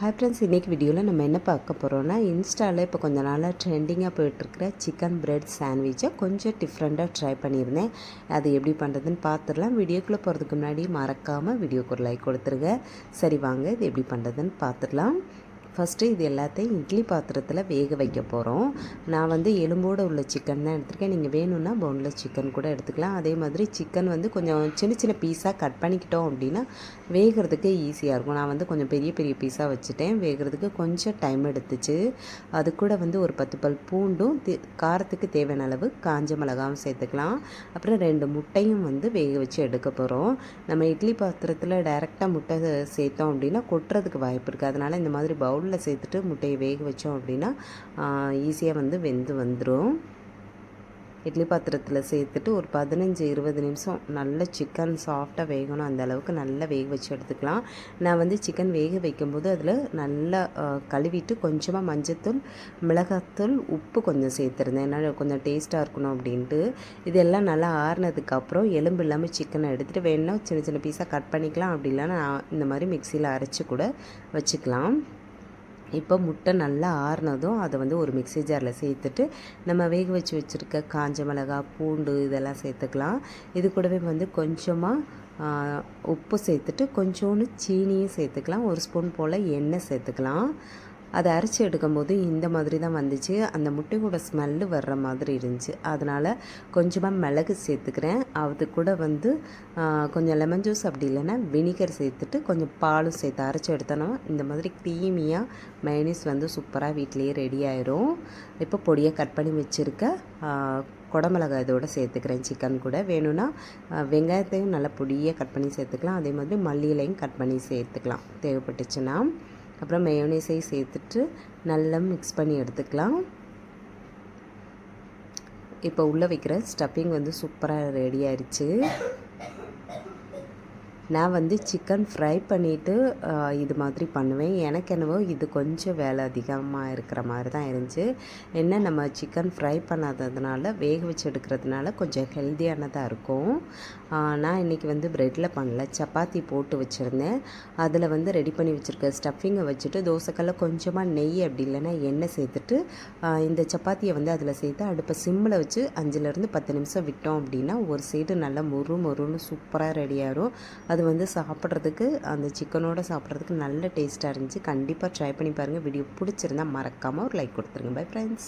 Hi friends இன்றைக்கி வீடியோவில் நம்ம என்ன பார்க்க போகிறோன்னா இன்ஸ்டாவில் இப்போ கொஞ்ச நாளாக ட்ரெண்டிங்காக போயிட்டுருக்கிற சிக்கன் பிரெட் சாண்ட்விச்சை கொஞ்சம் டிஃப்ரெண்ட்டாக ட்ரை பண்ணியிருந்தேன். அது எப்படி பண்ணுறதுன்னு பார்த்துடலாம். வீடியோக்குள்ளே போகிறதுக்கு முன்னாடி மறக்காமல் வீடியோக்கு ஒரு லைக் கொடுத்துருங்க. சரி வாங்க இது எப்படி பண்ணுறதுன்னு பார்த்துடலாம். ஃபஸ்ட்டு இது எல்லாத்தையும் இட்லி பாத்திரத்தில் வேக வைக்க போகிறோம் நான் வந்து எலும்போடு உள்ள சிக்கன் தான் எடுத்திருக்கேன். நீங்கள் வேணும்னா போன்லெஸ் சிக்கன் கூட எடுத்துக்கலாம். அதே மாதிரி சிக்கன் வந்து கொஞ்சம் சின்ன சின்ன பீஸாக கட் பண்ணிக்கிட்டோம் அப்படின்னா வேகிறதுக்கு ஈஸியாக இருக்கும். நான் வந்து கொஞ்சம் பெரிய பெரிய பீஸாக வச்சுட்டேன். வேகிறதுக்கு கொஞ்சம் டைம் எடுத்துச்சு. அது கூட வந்து ஒரு பத்து பல் பூண்டும் காரத்துக்கு தேவையான அளவு காஞ்ச மிளகாவும் சேர்த்துக்கலாம். அப்புறம் ரெண்டு முட்டையும் வந்து வேக வச்சு எடுக்க போகிறோம் நம்ம இட்லி பாத்திரத்தில் டைரெக்டாக முட்டை சேர்த்தோம் அப்படின்னா கொட்டுறதுக்கு வாய்ப்பு இருக்குது அதனால் இந்த மாதிரி பவுல் பவுலில் சேர்த்துட்டு முட்டையை வேக வச்சோம் அப்படின்னா ஈஸியாக வந்து வெந்து வந்துடும் இட்லி பாத்திரத்தில் சேர்த்துட்டு ஒரு பதினஞ்சு இருபது நிமிஷம் நல்ல சிக்கன் சாஃப்டாக வேகணும். அந்த அளவுக்கு நல்லா வேக வச்சு எடுத்துக்கலாம். நான் வந்து சிக்கன் வேக வைக்கும்போது அதில் நல்லா கழுவிட்டு கொஞ்சமாக மஞ்சத்தூள் மிளகாத்தூள் உப்பு கொஞ்சம் சேர்த்துருந்தேன். ஏன்னா கொஞ்சம் டேஸ்ட்டாக இருக்கணும் அப்படின்ட்டு. இதெல்லாம் நல்லா ஆறுனதுக்கப்புறம் எலும்பு இல்லாமல் சிக்கனை எடுத்துகிட்டு வேணும்னா சின்ன சின்ன பீஸாக கட் பண்ணிக்கலாம். அப்படி நான் இந்த மாதிரி மிக்சியில் அரைச்சி கூட வச்சுக்கலாம். இப்போ முட்டை நல்லா ஆறுனதும் அதை வந்து ஒரு மிக்சி ஜாரில் சேர்த்துட்டு நம்ம வேக வச்சு வச்சுருக்க காஞ்ச மிளகா பூண்டு இதெல்லாம் சேர்த்துக்கலாம். இது கூடவே வந்து கொஞ்சமாக உப்பு சேர்த்துட்டு கொஞ்சோண்டு சீனியும் சேர்த்துக்கலாம். ஒரு ஸ்பூன் போல் எண்ணெய் சேர்த்துக்கலாம். அதை அரைச்சி எடுக்கும்போது இந்த மாதிரி தான் வந்துச்சு. அந்த முட்டையோட ஸ்மெல்லு வர்ற மாதிரி இருந்துச்சு. அதனால் கொஞ்சமாக மிளகு சேர்த்துக்கிறேன். அது கூட வந்து கொஞ்சம் லெமன் ஜூஸ் அப்படி இல்லைன்னா வினிகர் சேர்த்துட்டு கொஞ்சம் பாலும் சேர்த்து அரைச்சி எடுத்தோன்னா இந்த மாதிரி க்ரீமியாக மைனஸ் வந்து சூப்பராக வீட்லேயே ரெடி ஆயிரும். இப்போ பொடியை கட் பண்ணி வச்சுருக்க குடமிளகாய் இதோட சேர்த்துக்கிறேன். சிக்கன் கூட வேணும்னா வெங்காயத்தையும் நல்லா பொடியாக கட் பண்ணி சேர்த்துக்கலாம். அதே மாதிரி மல்லியிலையும் கட் பண்ணி சேர்த்துக்கலாம். தேவைப்பட்டுச்சுன்னா. அப்புறம் மேயோனேஸையும் சேர்த்துட்டு நல்லா மிக்ஸ் பண்ணி எடுத்துக்கலாம். இப்போ உள்ளே வைக்கிற ஸ்டஃபிங் வந்து சூப்பராக ரெடி ஆயிடுச்சு நான் வந்து சிக்கன் ஃப்ரை பண்ணிவிட்டு இது மாதிரி பண்ணுவேன். எனக்கு என்னவோ இது கொஞ்சம் வேலை அதிகமாக இருக்கிற மாதிரி தான் இருந்துச்சு. என்ன நம்ம சிக்கன் ஃப்ரை பண்ணாததுனால வேக வச்சு எடுக்கிறதுனால கொஞ்சம் ஹெல்த்தியானதாக இருக்கும். நான் இன்றைக்கி வந்து ப்ரெட்டில் பண்ணல. சப்பாத்தி போட்டு வச்சுருந்தேன். அதில் வந்து ரெடி பண்ணி வச்சுருக்க ஸ்டஃபிங்கை வச்சுட்டு தோசைக்கல்ல கொஞ்சமாக நெய் அப்படி இல்லைன்னா எண்ணெய் சேர்த்துட்டு இந்த சப்பாத்தியை வந்து அதில் சேர்த்து அடுப்பை சிம்மில் வச்சு அஞ்சுலேருந்து பத்து நிமிஷம் விட்டோம் அப்படின்னா ஒரு சைடு நல்லா மொறு மொறுன்னு சூப்பராக ரெடியாகும் அது அது வந்து சாப்பிட்றதுக்கு அந்த சிக்கனோட சாப்பிட்றதுக்கு நல்ல டேஸ்ட்டாக இருந்துச்சு. கண்டிப்பாக ட்ரை பண்ணி பாருங்கள் வீடியோ பிடிச்சிருந்தா மறக்காமல் ஒரு லைக் கொடுத்துருங்க. Bye friends